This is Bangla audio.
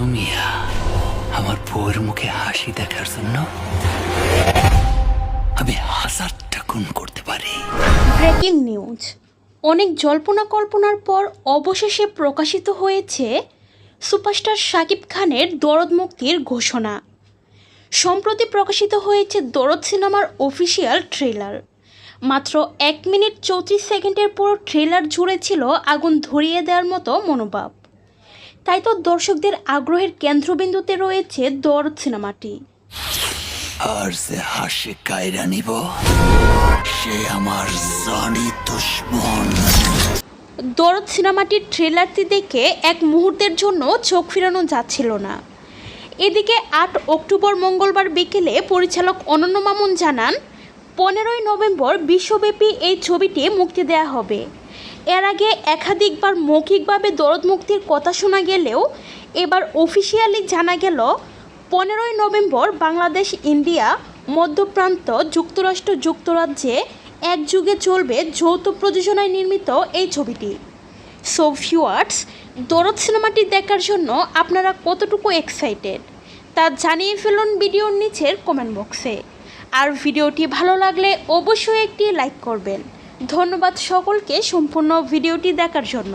মিয়া, আমার বউয়ের মুখে হাসি দেখার জন্য আমি হাজারটা খুন করতে পারি। Breaking news. অনেক জল্পনা কল্পনার পর অবশেষে প্রকাশিত হয়েছে সুপারস্টার শাকিব খানের দরদ মুক্তির ঘোষণা। সম্প্রতি প্রকাশিত হয়েছে দরদ সিনেমার অফিসিয়াল ট্রেলার। মাত্র এক মিনিট চৌত্রিশ সেকেন্ডের পুরো ট্রেলার জুড়ে ছিল আগুন ধরিয়ে দেওয়ার মতো মনোভাব। তাই তো দর্শকদের আগ্রহের কেন্দ্রবিন্দুতে রয়েছে দরদ সিনেমাটি। আর যে হাসি কায়রা নিব। সে আমার জানি দুশ্মন। দরদ সিনেমাটির ট্রেলারটি দেখে এক মুহূর্তের জন্য চোখ ফিরানো যাচ্ছিল না। এদিকে আট অক্টোবর মঙ্গলবার বিকেলে পরিচালক অনন্য মামুন জানান পনেরোই নভেম্বর বিশ্বব্যাপী এই ছবিটি মুক্তি দেওয়া হবে। এর আগে একাধিকবার মৌখিকভাবে দরদ মুক্তির কথা শোনা গেলেও এবার অফিসিয়ালি জানা গেল, পনেরোই নভেম্বর বাংলাদেশ, ইন্ডিয়া, মধ্যপ্রান্ত, যুক্তরাষ্ট্র, যুক্তরাজ্যে এক যুগে চলবে যৌথ প্রযোজনায় নির্মিত এই ছবিটি। সো ভিউয়ার্স দরদ সিনেমাটি দেখার জন্য আপনারা কতটুকু এক্সাইটেড তা জানিয়ে ফেলুন ভিডিওর নিচের কমেন্ট বক্সে আর ভিডিওটি ভালো লাগলে অবশ্যই একটি লাইক করবেন। ধন্যবাদ সকলকে সম্পূর্ণ ভিডিওটি দেখার জন্য।